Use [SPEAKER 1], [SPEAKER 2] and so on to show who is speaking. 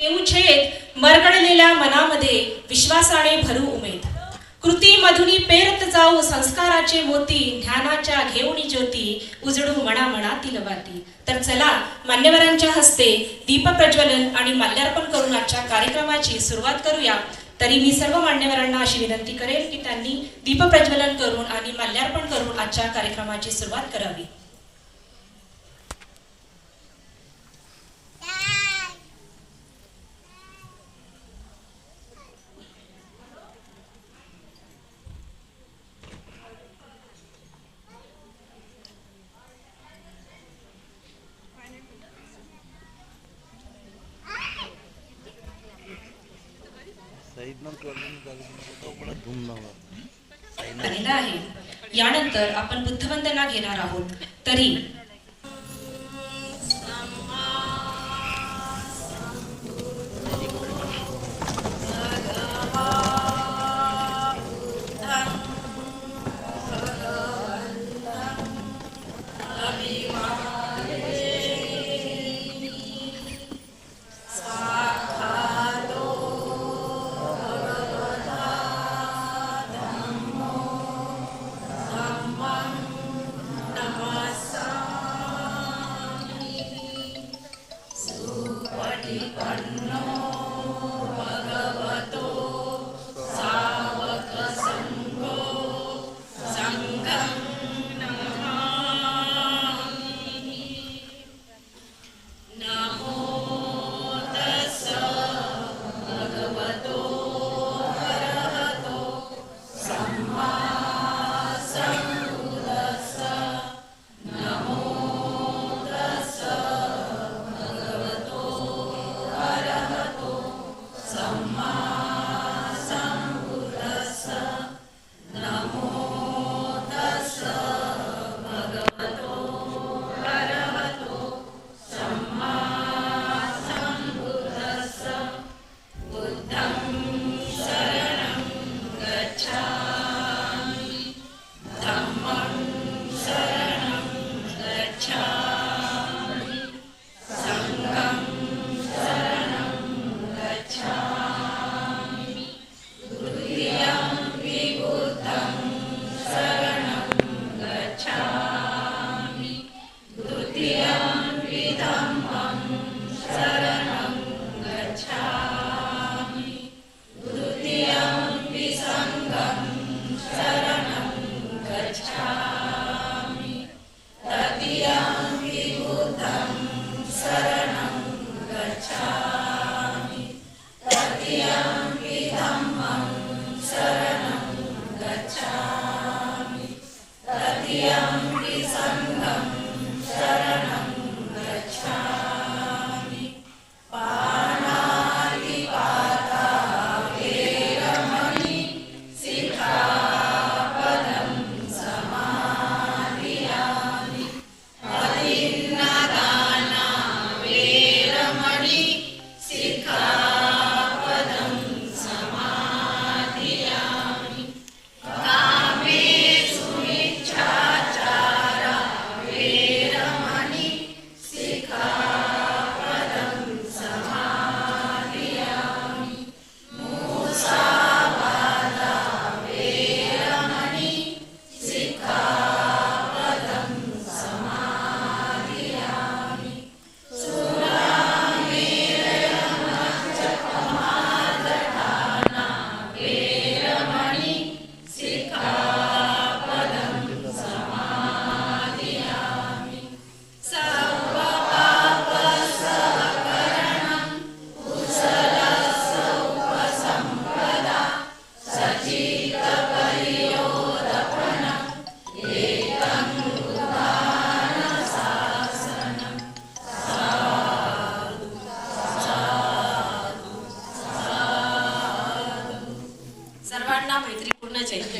[SPEAKER 1] देऊछेद मरगडलेल्या मनामध्ये विश्वासाने भरू उमेद. कृती मधुनी पेरत जाऊ संस्काराचे मोती ज्ञानाच्या घेऊनी ज्योती उजडू मना मनातील वाती. तर चला मान्यवरांच्या हस्ते दीप प्रज्वलन आणि माल्यार्पण करून आजच्या कार्यक्रमाची सुरुवात करूया. तरी मी सर्व मान्यवरांना अशी विनंती करेल की त्यांनी दीप प्रज्वलन करून आणि माल्यार्पण करून आजच्या कार्यक्रमाची सुरुवात करावी. आहे यानंतर आपण बुद्धवंदना घेणार आहोत तरी கண்ணோ Allahumma security.